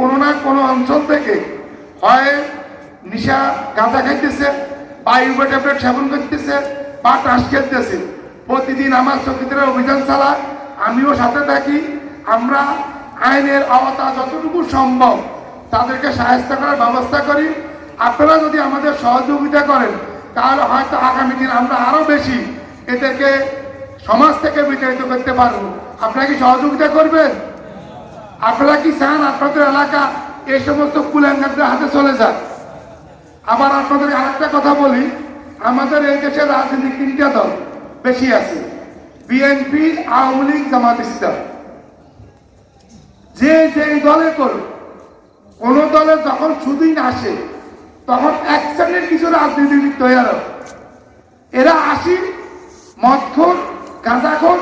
কোনো না কোনো অঞ্চল থেকে হয় নিশা গাঁজা খাইতেছে বা ইউবা ট্যাবলেট সেবন করতেছে বা টাস খেলতেছে। প্রতিদিন আমার চকিদারা অভিযান চালা আমিও সাথে থাকি। আমরা আইনের আওতা যতটুকু সম্ভব তাদেরকে সাহায্য করার ব্যবস্থা করি। আপনারা যদি আমাদের সহযোগিতা করেন, তাহলে হয়তো আগামী দিন আমরা আরও বেশি এদেরকে সমাজ থেকে বিতাড়িত করতে পারব। আপনারা কি সহযোগিতা করবেন? আপনারা কি চান আপনাদের এলাকা এই সমস্ত কুলাঙ্গারদের হাতে চলে যান আবার আপনাদের আরেকটা কথা বলি, আমাদের এই দেশের রাজনীতি তিনটা দল বেশি আছে। বিএনপি, আওয়ামী লীগ, জামাত ইসলাম। যে যেই দলে করুক, কোন দলে যখন সুদিন আসে, তখন এক শ্রেণির কিছু রাজনীতিবিদ তৈরি। এরা আসি মদখোর, গাঁজাখোর,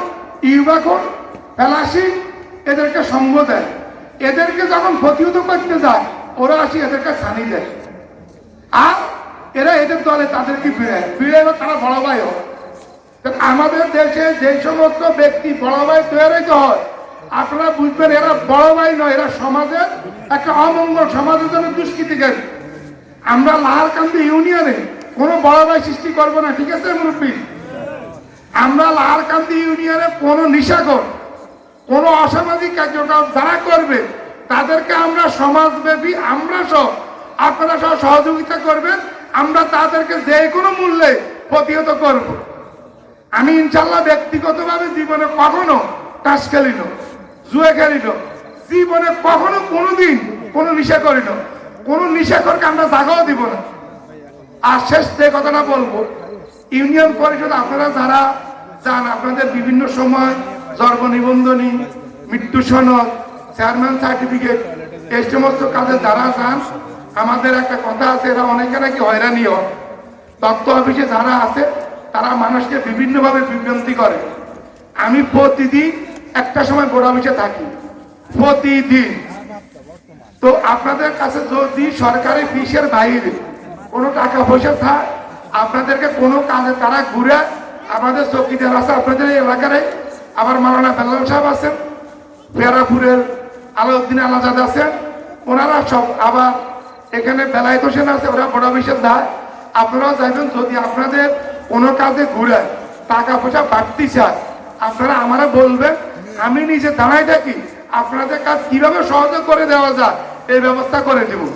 ইউবাখোর পেলাসি এদেরকে সঙ্গ দেয়। এদেরকে যখন প্রতিহত করতে যায়, ওরা আসি এদেরকে ছানি দেয়। আর এরা এদের দলে তাদেরকে বিড়ায় বিড়ায় তারা বড় ভাই আমাদের দেশে যে সমস্ত ব্যক্তি বড় ভাই তৈরি হয়, আপনারা বুঝবেন, এরা বড় ভাই নয়, এরা সমাজের একটা অমঙ্গল সমাজের জন্য দুষ্কৃতিকারী। আমরা লালকান্দি ইউনিয়নে কোনো বড় ভাই সৃষ্টি করব না, ঠিক আছে মুরব্বী? আমরা লালকান্দি ইউনিয়নে কোনো নিশাকর কোনো অসামাজিক কার্যক্রম যারা করবে তাদেরকে আমরা সমাজব্যাপী, আমরা সব আপনারা সব সহযোগিতা করবেন, আমরা তাদেরকে যে কোনো মূল্যে প্রতিহত করব। আমি ইনশাল্লাহ ব্যক্তিগতভাবে জীবনে কখনো তাস খেলিল জুয়ে খেলিল জীবনে কখনো কোনোদিন কোনো নিশা করিল কোনো নিশাকরকে আমরা জাগাও দিব না। আর শেষ যে কথাটা বলব, ইউনিয়ন পরিষদ আপনারা যারা যান, আপনাদের বিভিন্ন সময় জন্ম নিবন্ধনী, মৃত্যু সনদ চেয়ারম্যান সার্টিফিকেট এই সমস্ত কাজে যারা যান আমাদের একটা কথা আছে, এরা অনেকে নাকি হয়রানি হয়। তথ্য অফিসে যারা আছে, তারা মানুষকে বিভিন্নভাবে বিভ্রান্তি করে। আমি প্রতিদিন একটা সময় বোর্ড অফিসে থাকি, প্রতিদিন। তো আপনাদের কাছে যদি সরকারি ফিসের বাইরে কোনো টাকা পয়সা থাক, আপনাদেরকে কোনো কাজে তারা ঘুরে, আমাদের চৌকিদার আছে আপনাদের এই এলাকারে আবার মালানা বেল্লাল সাহেব আছেন, পেয়ারাপুরের আলাউদ্দিন আলাজাদ আছেন, ওনারা সব আবার এখানে বেলায়েত হোসেন আছে, ওরা বড় অফিসের দায়। আপনারাও যাবেন যদি আপনাদের কোনো কাজে ঘুরে টাকা পয়সা বাড়তি চায়, আপনারা আমারা বলবেন, আমি নিজে দাঁড়াই থাকি, আপনাদের কাজ কীভাবে সহজে করে দেওয়া যায়, এই ব্যবস্থা করে দেবো।